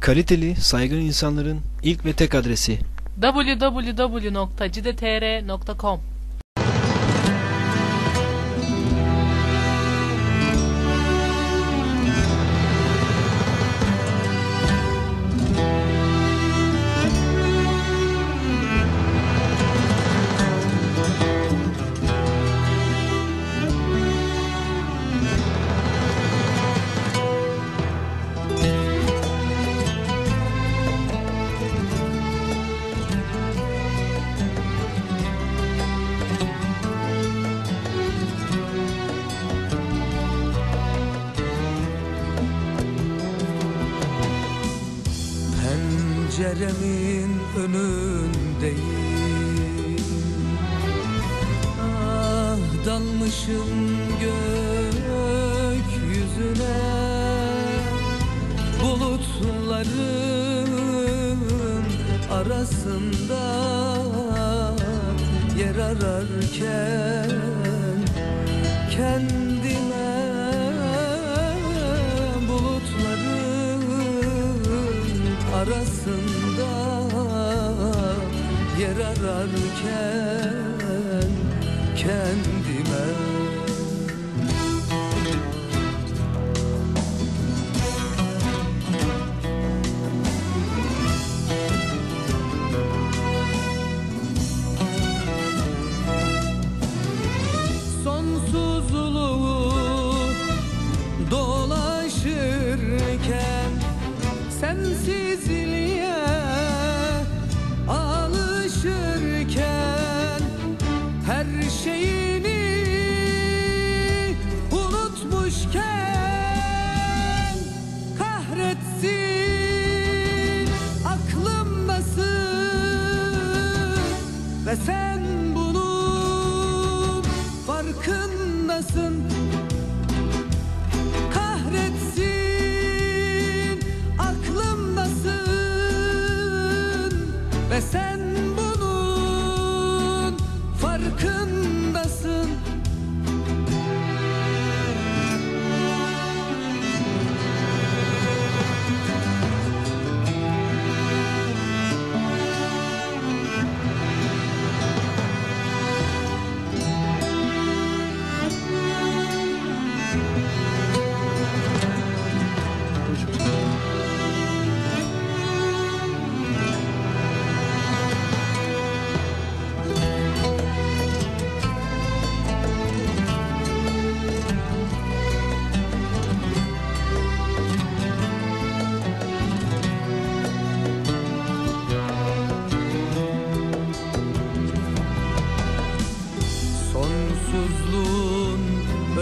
Kaliteli, saygın insanların ilk ve tek adresi. www.cidetr.com Penceremin önündeyim. Ah dalmışım gökyüzüne Bulutların arasında yer ararken Kendime yer ararken kendime ve sen bunun farkındasın. Kahretsin aklımdasın. Ve sen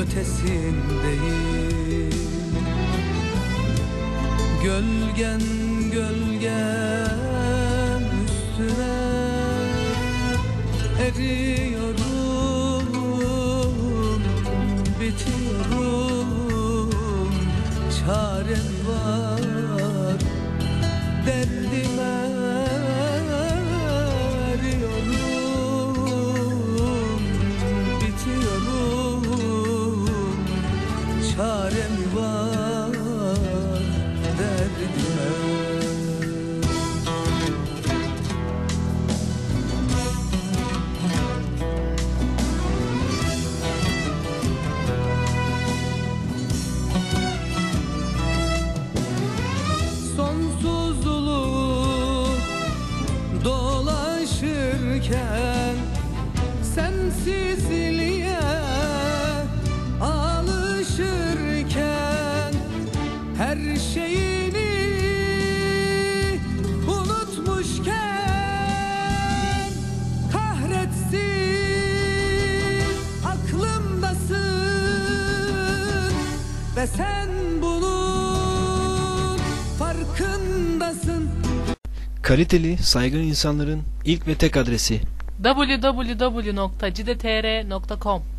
ötesindeyim. Gölgen gölgen üstüne Eriyorum, bitiyorum. Çarem var derdime çarem var derdime. Sonsuzluğu dolaşırken her şeyini unutmuşken kahretsin aklımdasın ve sen bunun farkındasın Kaliteli, saygın insanların ilk ve tek adresi. www.cidetr.com